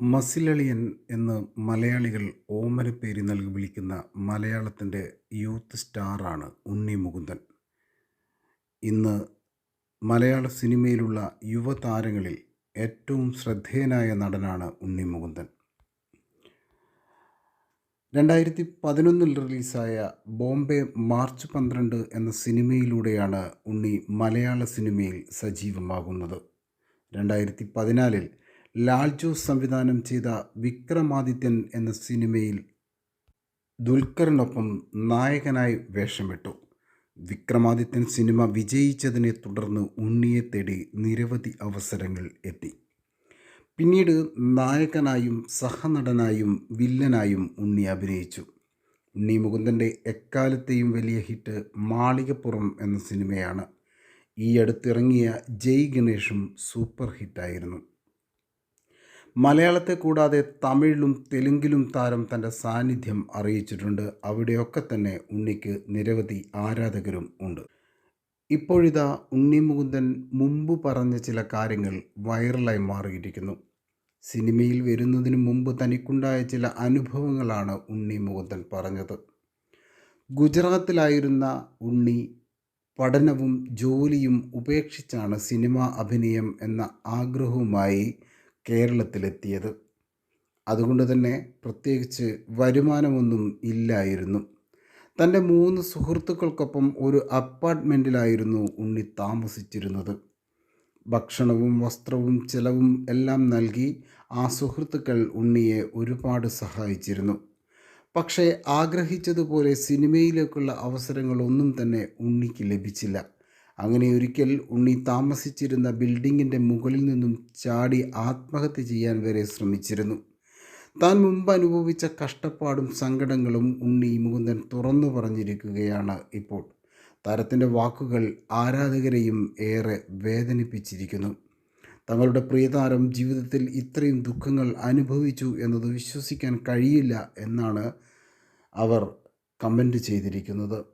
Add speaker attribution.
Speaker 1: മസിലളിയൻ എന്ന് മലയാളികൾ ഓമനപ്പേര് നൽകി വിളിക്കുന്ന മലയാളത്തിന്റെ യൂത്ത് സ്റ്റാറാണ് ഉണ്ണി മുകുന്ദൻ. ഇന്ന് മലയാള സിനിമയിലുള്ള യുവതാരങ്ങളിൽ ഏറ്റവും ശ്രദ്ധേയനായ നടനാണ് ഉണ്ണി മുകുന്ദൻ. രണ്ടായിരത്തി പതിനൊന്നിൽ റിലീസായ ബോംബെ മാർച്ച് പന്ത്രണ്ട് എന്ന സിനിമയിലൂടെയാണ് ഉണ്ണി മലയാള സിനിമയിൽ സജീവമാകുന്നത്. രണ്ടായിരത്തി പതിനാലിൽ ലാൽ ജോസ് സംവിധാനം ചെയ്ത വിക്രമാദിത്യൻ എന്ന സിനിമയിൽ ദുൽഖറിനൊപ്പം നായകനായി വേഷമിട്ടു. വിക്രമാദിത്യൻ സിനിമ വിജയിച്ചതിനെ തുടർന്ന് ഉണ്ണിയെ തേടി നിരവധി അവസരങ്ങൾ എത്തി. പിന്നീട് നായകനായും സഹനടനായും വില്ലനായും ഉണ്ണി അഭിനയിച്ചു. ഉണ്ണി മുകുന്ദന്റെ എക്കാലത്തെയും വലിയ ഹിറ്റ് മാളികപ്പുറം എന്ന സിനിമയാണ്. ഈ അടുത്തിറങ്ങിയ ജയ് ഗണേഷും സൂപ്പർ ഹിറ്റായിരുന്നു. മലയാളത്തെ കൂടാതെ തമിഴിലും തെലുങ്കിലും താരം തന്റെ സാന്നിധ്യം അറിയിച്ചിട്ടുണ്ട്. അവിടെയൊക്കെ തന്നെ ഉണ്ണിക്ക് നിരവധി ആരാധകരും ഉണ്ട്. ഇപ്പോഴിതാ ഉണ്ണി മുകുന്ദൻ മുമ്പ് പറഞ്ഞ ചില കാര്യങ്ങൾ വൈറലായി മാറിയിരിക്കുന്നു. സിനിമയിൽ വരുന്നതിന് മുമ്പ് തനിക്കുണ്ടായ ചില അനുഭവങ്ങളാണ് ഉണ്ണി മുകുന്ദൻ പറഞ്ഞത്. ഗുജറാത്തിലായിരുന്ന ഉണ്ണി പഠനവും ജോലിയും ഉപേക്ഷിച്ചാണ് സിനിമ അഭിനയം എന്ന ആഗ്രഹവുമായി കേരളത്തിലെത്തിയത്. അതുകൊണ്ട് തന്നെ പ്രത്യേകിച്ച് വരുമാനമൊന്നും ഇല്ലായിരുന്നു. തന്റെ മൂന്ന് സുഹൃത്തുക്കൾക്കൊപ്പം ഒരു അപ്പാർട്ട്മെന്റിലായിരുന്നു ഉണ്ണി താമസിച്ചിരുന്നത്. ഭക്ഷണവും വസ്ത്രവും ചിലവും എല്ലാം നൽകി ആ സുഹൃത്തുക്കൾ ഉണ്ണിയെ ഒരുപാട് സഹായിച്ചിരുന്നു. പക്ഷേ ആഗ്രഹിച്ചതുപോലെ സിനിമയിലേക്കുള്ള അവസരങ്ങളൊന്നും തന്നെ ഉണ്ണിക്ക് ലഭിച്ചില്ല. അങ്ങനെ ഒരിക്കൽ ഉണ്ണി താമസിച്ചിരുന്ന ബിൽഡിങ്ങിന്റെ മുകളിൽ നിന്നും ചാടി ആത്മഹത്യ ചെയ്യാൻ വരെ ശ്രമിച്ചിരുന്നു. താൻ മുമ്പ് അനുഭവിച്ച കഷ്ടപ്പാടും സങ്കടങ്ങളും ഉണ്ണി മുകുന്ദൻ തുറന്നു പറഞ്ഞിരിക്കുകയാണ് ഇപ്പോൾ. താരത്തിന്റെ വാക്കുകൾ ആരാധകരെയും ഏറെ വേദനിപ്പിച്ചിരിക്കുന്നു. തങ്ങളുടെ പ്രിയതാരം ജീവിതത്തിൽ ഇത്രയും ദുഃഖങ്ങൾ അനുഭവിച്ചു എന്നത് വിശ്വസിക്കാൻ കഴിയില്ല എന്നാണ് അവർ കമന്റ് ചെയ്തിരിക്കുന്നത്.